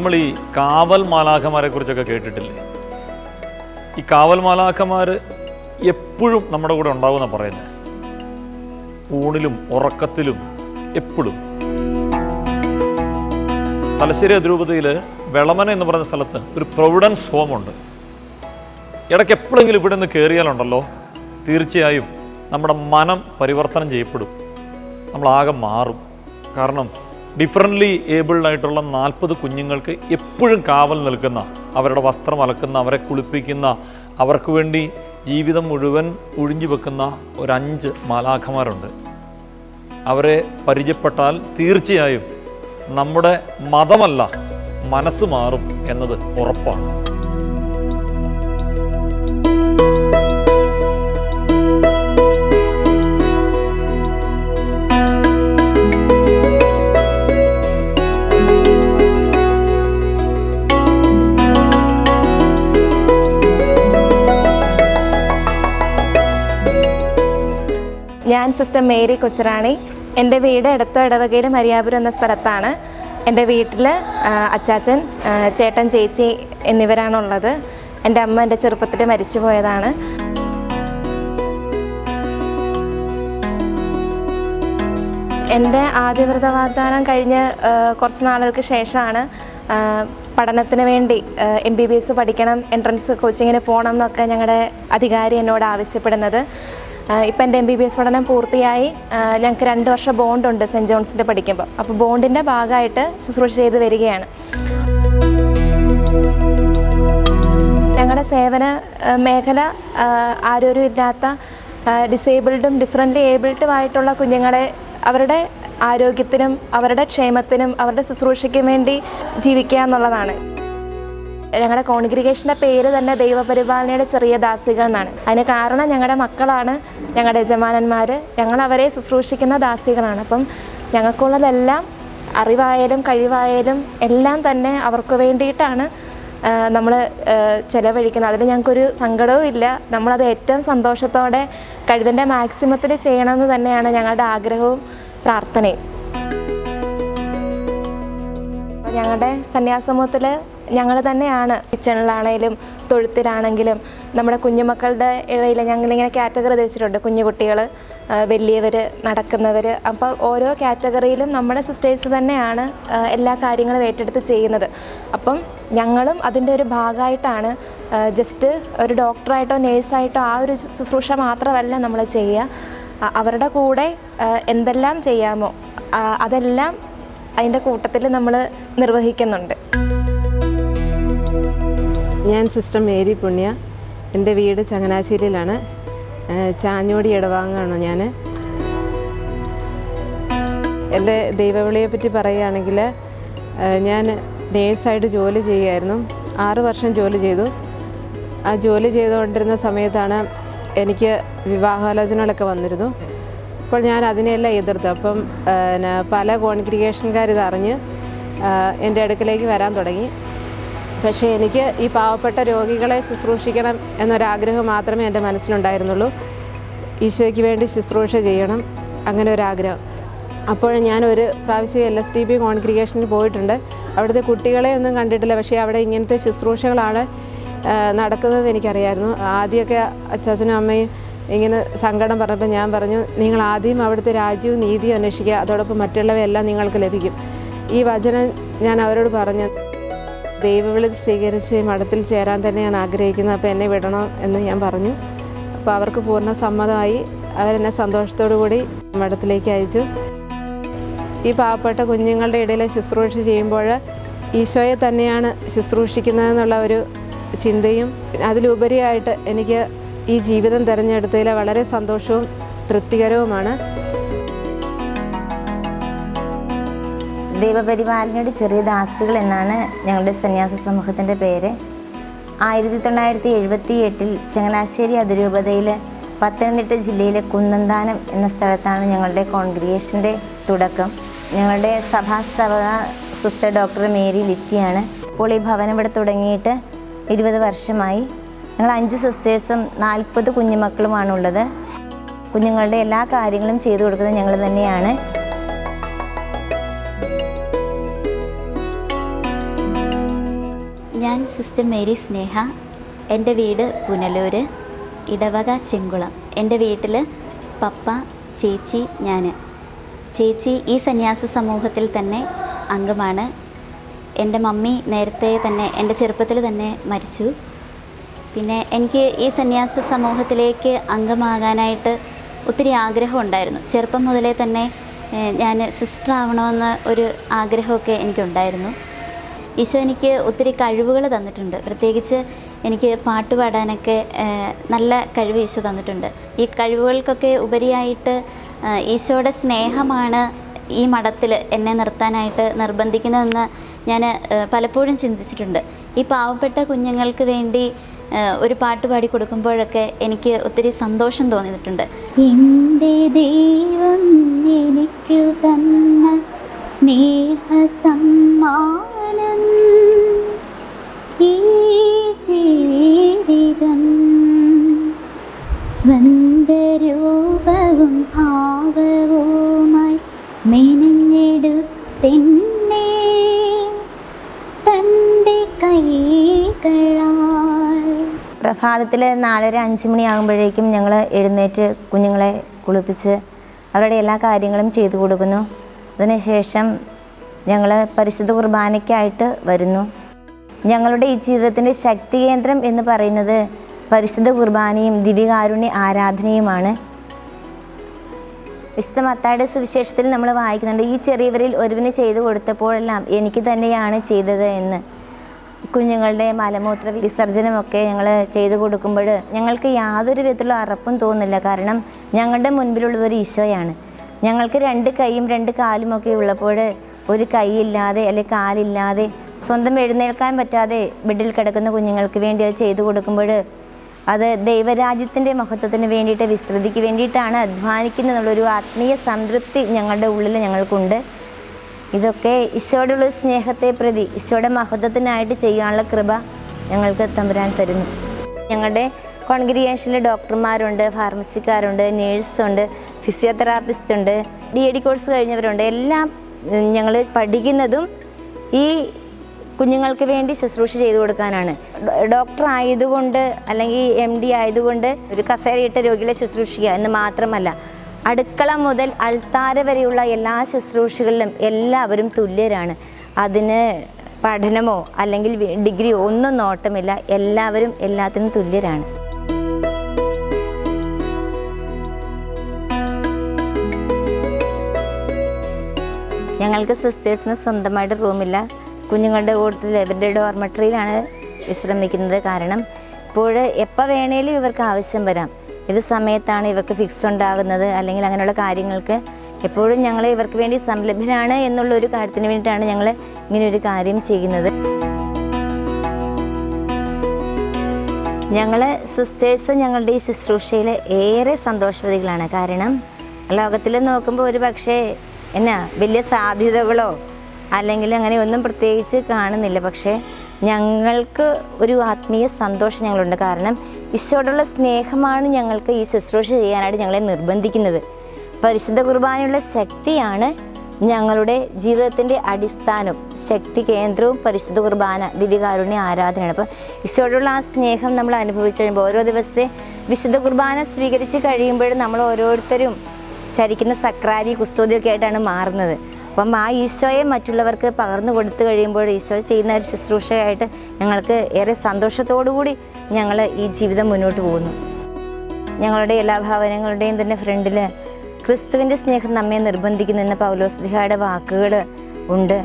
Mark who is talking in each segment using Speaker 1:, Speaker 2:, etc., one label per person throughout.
Speaker 1: നമ്മൾ ഈ കാവൽ മാലാഖമാരെ കുറിച്ചൊക്കെ കേട്ടിട്ടില്ലേ? ഈ കാവൽ മാലാഖമാർ എപ്പോഴും നമ്മുടെ കൂടെ ഉണ്ടാവുമെന്ന പറയുന്നത് ഊണിലും ഉറക്കത്തിലും എപ്പോഴും. തലശ്ശേരി അതിരൂപതയിൽ വെളമന എന്ന് പറഞ്ഞ സ്ഥലത്ത് ഒരു പ്രൊവിഡൻസ് ഹോമുണ്ട്. ഇടയ്ക്ക് എപ്പോഴെങ്കിലും ഇവിടെ നിന്ന് കയറിയാലുണ്ടല്ലോ തീർച്ചയായും നമ്മുടെ മനം പരിവർത്തനം ചെയ്യപ്പെടും. നമ്മളാകെ മാറും. കാരണം ഡിഫറന്റ്ലി ഏബിൾഡ് ആയിട്ടുള്ള നാൽപ്പത് കുഞ്ഞുങ്ങൾക്ക് എപ്പോഴും കാവൽ നിൽക്കുന്ന അവരുടെ വസ്ത്രം അലക്കുന്ന അവരെ കുളിപ്പിക്കുന്ന അവർക്ക് വേണ്ടി ജീവിതം മുഴുവൻ ഒഴിഞ്ഞു വെക്കുന്ന ഒരഞ്ച് മാലാഖമാരുണ്ട്. അവരെ പരിചയപ്പെട്ടാൽ തീർച്ചയായും നമ്മുടെ മതമല്ല മനസ്സ് മാറും എന്നത് ഉറപ്പാണ്.
Speaker 2: ഞാൻ സിസ്റ്റർ മേരി കൊച്ചറാണി. എന്റെ വീട് എടത്തോ ഇടവകയിൽ മരിയാപുരം എന്ന സ്ഥലത്താണ്. എന്റെ വീട്ടിൽ അച്ചാച്ചൻ ചേട്ടൻ ചേച്ചി എന്നിവരാണുള്ളത്. എന്റെ അമ്മ എന്റെ ചെറുപ്പത്തിൽ മരിച്ചു പോയതാണ് എന്റെ ആദ്യവ്രത വാഗ്ദാനം കഴിഞ്ഞ് കുറച്ച് നാളുകൾക്ക് ശേഷമാണ് പഠനത്തിന് വേണ്ടി എം ബി ബി എസ് പഠിക്കണം എൻട്രൻസ് കോച്ചിങ്ങിന് പോകണം എന്നൊക്കെ ഞങ്ങളുടെ അധികാരി എന്നോട് ആവശ്യപ്പെടുന്നത്. ഇപ്പം എന്റെ എം ബി ബി എസ് പഠനം പൂർത്തിയായി. ഞങ്ങൾക്ക് രണ്ട് വർഷം ബോണ്ടുണ്ട് സെന്റ് ജോൺസിന്റെ പഠിക്കുമ്പോൾ അപ്പോൾ ബോണ്ടിന്റെ ഭാഗമായിട്ട് ശുശ്രൂഷ ചെയ്ത് വരികയാണ്. ഞങ്ങളുടെ സേവന മേഖല ആരോരും ആരോഗ്യമില്ലാത്ത ഡിസേബിൾഡും ഡിഫറന്റ്ലി ഏബിൾഡുമായിട്ടുള്ള കുഞ്ഞുങ്ങളെ അവരുടെ ആരോഗ്യത്തിനും അവരുടെ ക്ഷേമത്തിനും അവരുടെ ശുശ്രൂഷയ്ക്കും വേണ്ടി ജീവിക്കുക എന്നുള്ളതാണ്. ഞങ്ങളുടെ കോൺഗ്രിഗേഷന്റെ പേര് തന്നെ ദൈവപരിപാലനയുടെ ചെറിയ ദാസികൾ എന്നാണ്. അതിന് കാരണം ഞങ്ങളുടെ മക്കളാണ് ഞങ്ങളുടെ യജമാനന്മാർ ഞങ്ങൾ അവരെ ശുശ്രൂഷിക്കുന്ന ദാസികളാണ്. അപ്പം ഞങ്ങൾക്കുള്ളതെല്ലാം അറിവായാലും കഴിവായാലും എല്ലാം തന്നെ അവർക്ക് വേണ്ടിയിട്ടാണ് നമ്മൾ ചിലവഴിക്കുന്നത്. അതിന് ഞങ്ങൾക്കൊരു സങ്കടവും ഇല്ല. നമ്മളത് ഏറ്റവും സന്തോഷത്തോടെ കഴിവിന്റെ മാക്സിമത്തിൽ ചെയ്യണമെന്ന് തന്നെയാണ് ഞങ്ങളുടെ ആഗ്രഹവും പ്രാർത്ഥനയും. ഞങ്ങളുടെ സന്യാസമൂഹത്തിൽ ഞങ്ങൾ തന്നെയാണ്. കിച്ചണിലാണെങ്കിലും തൊഴുത്തിലാണെങ്കിലും നമ്മുടെ കുഞ്ഞുമക്കളുടെ ഇടയിൽ ഞങ്ങളിങ്ങനെ കാറ്റഗറി തിരിച്ചിട്ടുണ്ട് കുഞ്ഞു കുട്ടികൾ വലിയവർ നടക്കുന്നവർ അപ്പോൾ ഓരോ കാറ്റഗറിയിലും നമ്മുടെ സിസ്റ്റേഴ്സ് തന്നെയാണ് എല്ലാ കാര്യങ്ങളും ഏറ്റെടുത്ത് ചെയ്യുന്നത്. അപ്പം ഞങ്ങളും അതിന്റെ ഒരു ഭാഗമായിട്ടാണ് ജസ്റ്റ് ഒരു ഡോക്ടറായിട്ടോ നേഴ്സായിട്ടോ ആ ഒരു ശുശ്രൂഷ മാത്രമല്ല നമ്മൾ ചെയ്യുക. അവരുടെ കൂടെ എന്തെല്ലാം ചെയ്യാമോ അതെല്ലാം അതിന്റെ കൂട്ടത്തിൽ നമ്മൾ നിർവഹിക്കുന്നുണ്ട്.
Speaker 3: ഞാൻ സിസ്റ്റർ മേരി പുണ്യ. എന്റെ വീട് ചങ്ങനാശ്ശേരിയിലാണ്. ചാഞ്ഞോടി ഇടവാങ്ങാണ് ഞാൻ എന്റെ ദൈവവിളിയെ പറ്റി പറയുകയാണെങ്കിൽ ഞാൻ നേഴ്സായിട്ട് ജോലി ചെയ്യുമായിരുന്നു ആറ് വർഷം ജോലി ചെയ്തു. ആ ജോലി ചെയ്തുകൊണ്ടിരുന്ന സമയത്താണ് എനിക്ക് വിവാഹാലോചനകളൊക്കെ വന്നിരുന്നു. അപ്പോൾ ഞാൻ അതിനെയെല്ലാം എതിർത്തു അപ്പം പിന്നെ പല കോൺഗ്രിഗേഷൻകാർ ഇതറിഞ്ഞ് എന്റെ അടുക്കലേക്ക് വരാൻ തുടങ്ങി. പക്ഷേ എനിക്ക് ഈ പാവപ്പെട്ട രോഗികളെ ശുശ്രൂഷിക്കണം എന്നൊരാഗ്രഹം മാത്രമേ എന്റെ മനസ്സിലുണ്ടായിരുന്നുള്ളൂ. ഈശോയ്ക്ക് വേണ്ടി ശുശ്രൂഷ ചെയ്യണം അങ്ങനെ ഒരാഗ്രഹം അപ്പോൾ ഞാനൊരു പ്രാവശ്യം എൽ എസ് ടി ബി കോൺഗ്രിഗേഷനിൽ പോയിട്ടുണ്ട്. അവിടുത്തെ കുട്ടികളെ ഒന്നും കണ്ടിട്ടില്ല. പക്ഷേ അവിടെ ഇങ്ങനത്തെ ശുശ്രൂഷകളാണ് നടക്കുന്നത് എനിക്കറിയായിരുന്നു. ആദ്യമൊക്കെ അച്ഛനും അമ്മയും ഇങ്ങനെ സങ്കടം പറഞ്ഞപ്പോൾ ഞാൻ പറഞ്ഞു നിങ്ങൾ ആദ്യം അവിടുത്തെ രാജ്യവും നീതിയും അന്വേഷിക്കുക അതോടൊപ്പം മറ്റുള്ളവയെല്ലാം നിങ്ങൾക്ക് ലഭിക്കും. ഈ വചനം ഞാൻ അവരോട് പറഞ്ഞു ദൈവവിളി സ്വീകരിച്ച് മഠത്തിൽ ചേരാൻ തന്നെയാണ് ആഗ്രഹിക്കുന്നത് അപ്പോൾ എന്നെ വിടണം? എന്ന് ഞാൻ പറഞ്ഞു. അപ്പോൾ അവർക്ക് പൂർണ സമ്മതമായി അവരെന്നെ സന്തോഷത്തോടു കൂടി മഠത്തിലേക്ക് അയച്ചു. ഈ പാവപ്പെട്ട കുഞ്ഞുങ്ങളുടെ ഇടയിലെ ശുശ്രൂഷ ചെയ്യുമ്പോൾ ഈശോയെ തന്നെയാണ് ശുശ്രൂഷിക്കുന്നതെന്നുള്ള ഒരു ചിന്തയും അതിലുപരിയായിട്ട് എനിക്ക് ഈ ജീവിതം തിരഞ്ഞെടുത്തതിൽ വളരെ സന്തോഷവും തൃപ്തികരവുമാണ്.
Speaker 4: ദൈവപരിപാലനയുടെ ചെറിയ ദാസികൾ എന്നാണ് ഞങ്ങളുടെ സന്യാസ സമൂഹത്തിന്റെ പേര്. ആയിരത്തി തൊള്ളായിരത്തി എഴുപത്തി എട്ടിൽ ചങ്ങനാശ്ശേരി അതിരൂപതയിൽ പത്തനംതിട്ട ജില്ലയിലെ കുന്നന്താനം എന്ന സ്ഥലത്താണ് ഞങ്ങളുടെ കോൺഗ്രിയേഷന്റെ തുടക്കം. ഞങ്ങളുടെ സഭാസ്ഥാപക സിസ്റ്റർ ഡോക്ടർ മേരി ലിറ്റിയാണ് ഇപ്പോൾ ഈ ഭവനം ഇവിടെ തുടങ്ങിയിട്ട് ഇരുപത് വർഷമായി. ഞങ്ങൾ അഞ്ച് സിസ്റ്റേഴ്സും നാൽപ്പത് കുഞ്ഞുമക്കളുമാണുള്ളത്. കുഞ്ഞുങ്ങളുടെ എല്ലാ കാര്യങ്ങളും ചെയ്തു കൊടുക്കുന്നത് ഞങ്ങൾ തന്നെയാണ്.
Speaker 5: ഞാൻ സിസ്റ്റർ മേരി സ്നേഹ എന്റെ വീട് പുനലൂർ ഇടവക ചെങ്കുളം. എന്റെ വീട്ടിൽ പപ്പ ചേച്ചി ഞാൻ ചേച്ചി ഈ സന്യാസ സമൂഹത്തിൽ തന്നെ അംഗമാണ്. എന്റെ മമ്മി നേരത്തെ തന്നെ എന്റെ ചെറുപ്പത്തിൽ തന്നെ മരിച്ചു. പിന്നെ എനിക്ക് ഈ സന്യാസ സമൂഹത്തിലേക്ക് അംഗമാകാനായിട്ട് ഒത്തിരി ആഗ്രഹമുണ്ടായിരുന്നു. ചെറുപ്പം മുതലേ തന്നെ ഞാൻ സിസ്റ്റർ ആവണമെന്ന് ഒരു ആഗ്രഹമൊക്കെ എനിക്കുണ്ടായിരുന്നു. ഈശോ എനിക്ക് ഒത്തിരി കഴിവുകൾ തന്നിട്ടുണ്ട്. പ്രത്യേകിച്ച് എനിക്ക് പാട്ട് പാടാനൊക്കെ നല്ല കഴിവ് ഈശോ തന്നിട്ടുണ്ട്. ഈ കഴിവുകൾക്കൊക്കെ ഉപരിയായിട്ട് ഈശോയുടെ സ്നേഹമാണ് ഈ മഠത്തിൽ എന്നെ നിർത്താനായിട്ട് നിർബന്ധിക്കുന്നതെന്ന് ഞാൻ പലപ്പോഴും ചിന്തിച്ചിട്ടുണ്ട്. ഈ പാവപ്പെട്ട കുഞ്ഞുങ്ങൾക്ക് വേണ്ടി ഒരു പാട്ട് പാടി കൊടുക്കുമ്പോഴൊക്കെ എനിക്ക് ഒത്തിരി സന്തോഷം തോന്നിയിട്ടുണ്ട്. എന്റെ ദൈവം എനിക്ക് തന്ന സ്നേഹ സമ്മാനം ഈ ജീവിതം സ്വന്തരൂപവും ഭാവവുമായി മെനഞ്ഞെടുത്തെന്നെ. തന്റെ കൈകളാൽ
Speaker 4: പ്രഭാതത്തിൽ നാലര അഞ്ച് മണിയാകുമ്പോഴേക്കും ഞങ്ങൾ എഴുന്നേറ്റ് കുഞ്ഞുങ്ങളെ കുളിപ്പിച്ച് അവരുടെ എല്ലാ കാര്യങ്ങളും ചെയ്തു കൊടുക്കുന്നു. അതിനുശേഷം ഞങ്ങൾ പരിശുദ്ധ കുർബാനയ്ക്കായിട്ട് വരുന്നു. ഞങ്ങളുടെ ഈ ജീവിതത്തിന്റെ ശക്തി കേന്ദ്രം എന്ന് പറയുന്നത് പരിശുദ്ധ കുർബാനയും ദിവ്യകാരുണ്യ ആരാധനയുമാണ്. വിശുദ്ധ മത്തായുടെ സുവിശേഷത്തിൽ നമ്മൾ വായിക്കുന്നുണ്ട് ഈ ചെറിയവരിൽ ഒരുവിന് ചെയ്തു കൊടുത്തപ്പോഴെല്ലാം എനിക്ക് തന്നെയാണ് ചെയ്തത് എന്ന്. കുഞ്ഞുങ്ങളുടെ മലമൂത്ര വിസർജനമൊക്കെ ഞങ്ങൾ ചെയ്തു കൊടുക്കുമ്പോൾ ഞങ്ങൾക്ക് യാതൊരു വിധത്തിലുള്ള അറപ്പും തോന്നില്ല കാരണം ഞങ്ങളുടെ മുൻപിലുള്ളത് ഒരു ഈശോയാണ്. ഞങ്ങൾക്ക് രണ്ട് കൈയും രണ്ട് കാലും ഒക്കെ ഉള്ളപ്പോൾ ഒരു കൈയില്ലാതെ അല്ലെങ്കിൽ കാലില്ലാതെ സ്വന്തം എഴുന്നേൽക്കാൻ പറ്റാതെ ബെഡിൽ കിടക്കുന്ന കുഞ്ഞുങ്ങൾക്ക് വേണ്ടി അത് ചെയ്തു കൊടുക്കുമ്പോൾ അത് ദൈവരാജ്യത്തിന്റെ മഹത്വത്തിന് വേണ്ടിയിട്ട് വിസ്തൃതിക്ക് വേണ്ടിയിട്ടാണ് അധ്വാനിക്കുന്നതെന്നുള്ളൊരു ആത്മീയ സംതൃപ്തി ഞങ്ങളുടെ ഉള്ളിൽ ഞങ്ങൾക്കുണ്ട്. ഇതൊക്കെ ഈശോയുടെ സ്നേഹത്തെ പ്രതി ഈശോയുടെ മഹത്വത്തിനായിട്ട് ചെയ്യാനുള്ള കൃപ ഞങ്ങൾക്ക് തമ്പുരാൻ തരുന്നു. ഞങ്ങളുടെ കോൺഗ്രിഗേഷനിൽ ഡോക്ടർമാരുണ്ട് ഫാർമസിക്കാരുണ്ട് നേഴ്സുണ്ട് ഫിസിയോതെറാപ്പിസ്റ്റ് ഉണ്ട് ഡി എ ഡി കോഴ്സ് കഴിഞ്ഞവരുണ്ട്. എല്ലാം ഞങ്ങൾ പഠിക്കുന്നതും ഈ കുഞ്ഞുങ്ങൾക്ക് വേണ്ടി ശുശ്രൂഷ ചെയ്തു കൊടുക്കാനാണ്. ഡോക്ടർ ആയതുകൊണ്ട് അല്ലെങ്കിൽ എം ഡി ആയതുകൊണ്ട് ഒരു കസേരയിട്ട രോഗികളെ ശുശ്രൂഷിക്കുക എന്ന് മാത്രമല്ല അടുക്കള മുതൽ അൾത്താര വരെയുള്ള എല്ലാ ശുശ്രൂഷകളിലും എല്ലാവരും തുല്യരാണ്. അതിന് പഠനമോ അല്ലെങ്കിൽ ഡിഗ്രിയോ ഒന്നും നോട്ടമില്ല. എല്ലാവരും എല്ലാത്തിനും തുല്യരാണ്. ഞങ്ങൾക്ക് സിസ്റ്റേഴ്സിന് സ്വന്തമായിട്ട് റൂമില്ല കുഞ്ഞുങ്ങളുടെ കൂട്ടത്തിൽ ഇവരുടെ ഡോർമെട്രിയിലാണ് വിശ്രമിക്കുന്നത് കാരണം ഇപ്പോൾ എപ്പോൾ വേണേലും ഇവർക്ക് ആവശ്യം വരാം. ഏത് സമയത്താണ് ഇവർക്ക് ഫിക്സ് ഉണ്ടാകുന്നത്? അല്ലെങ്കിൽ അങ്ങനെയുള്ള കാര്യങ്ങൾക്ക് എപ്പോഴും ഞങ്ങൾ ഇവർക്ക് വേണ്ടി സംലഭ്യരാണ് എന്നുള്ള ഒരു കാര്യത്തിന് വേണ്ടിയിട്ടാണ് ഞങ്ങൾ ഇങ്ങനെ ഒരു കാര്യം ചെയ്യുന്നത്. ഞങ്ങൾ സിസ്റ്റേഴ്സ് ഞങ്ങളുടെ ഈ ശുശ്രൂഷയിൽ ഏറെ സന്തോഷവതികളാണ്. കാരണം ലോകത്തിൽ നോക്കുമ്പോൾ ഒരു പക്ഷേ എന്നാ വലിയ സാധ്യതകളോ അല്ലെങ്കിൽ അങ്ങനെ ഒന്നും പ്രത്യേകിച്ച് കാണുന്നില്ല. പക്ഷേ ഞങ്ങൾക്ക് ഒരു ആത്മീയ സന്തോഷം ഞങ്ങളുണ്ട്. കാരണം ഈശോയോടുള്ള സ്നേഹമാണ് ഞങ്ങൾക്ക് ഈ ശുശ്രൂഷ ചെയ്യാനായിട്ട് ഞങ്ങളെ നിർബന്ധിക്കുന്നത്. പരിശുദ്ധ കുർബാനയുള്ള ശക്തിയാണ് ഞങ്ങളുടെ ജീവിതത്തിന്റെ അടിസ്ഥാനം. ശക്തി കേന്ദ്രവും പരിശുദ്ധ കുർബാന ദിവ്യകാരുണ്യ ആരാധനയാണ്. അപ്പോൾ ഈശോയോടുള്ള ആ സ്നേഹം നമ്മൾ അനുഭവിച്ചു കഴിയുമ്പോൾ ഓരോ ദിവസത്തെ വിശുദ്ധ കുർബാന സ്വീകരിച്ച് കഴിയുമ്പോഴും നമ്മൾ ഓരോരുത്തരും ചരിക്കുന്ന സക്രാരി കുസ്തുതിയൊക്കെ ആയിട്ടാണ് മാറുന്നത്. അപ്പം ആ ഈശോയെ മറ്റുള്ളവർക്ക് പകർന്നു കൊടുത്തു കഴിയുമ്പോൾ ഈശോ ചെയ്യുന്ന ഒരു ശുശ്രൂഷയായിട്ട് ഞങ്ങൾക്ക് ഏറെ സന്തോഷത്തോടു കൂടി ഞങ്ങൾ ഈ ജീവിതം മുന്നോട്ട് പോകുന്നു. ഞങ്ങളുടെ എല്ലാ ഭവനങ്ങളുടെയും തന്നെ ഫ്രണ്ടിൽ ക്രിസ്തുവിന്റെ സ്നേഹം നമ്മെ നിർബന്ധിക്കുന്നു എന്ന പൗലോസ്ലിഹയുടെ വാക്കുകൾ ഉണ്ട്.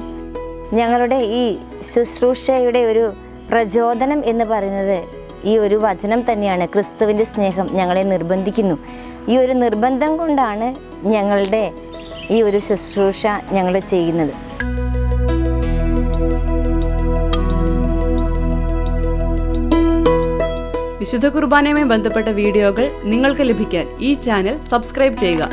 Speaker 4: ഞങ്ങളുടെ ഈ ശുശ്രൂഷയുടെ ഒരു പ്രചോദനം എന്ന് പറയുന്നത് ഈ ഒരു വചനം തന്നെയാണ്. ക്രിസ്തുവിന്റെ സ്നേഹം ഞങ്ങളെ നിർബന്ധിക്കുന്നു. ഈ ഒരു നിർബന്ധം കൊണ്ടാണ് ഞങ്ങളുടെ ഈ ഒരു ശുശ്രൂഷ ഞങ്ങൾ ചെയ്യുന്നത്.
Speaker 6: വിശുദ്ധ കുർബാനയുമായി ബന്ധപ്പെട്ട വീഡിയോകൾ നിങ്ങൾക്ക് ലഭിക്കാൻ ഈ ചാനൽ സബ്സ്ക്രൈബ് ചെയ്യുക.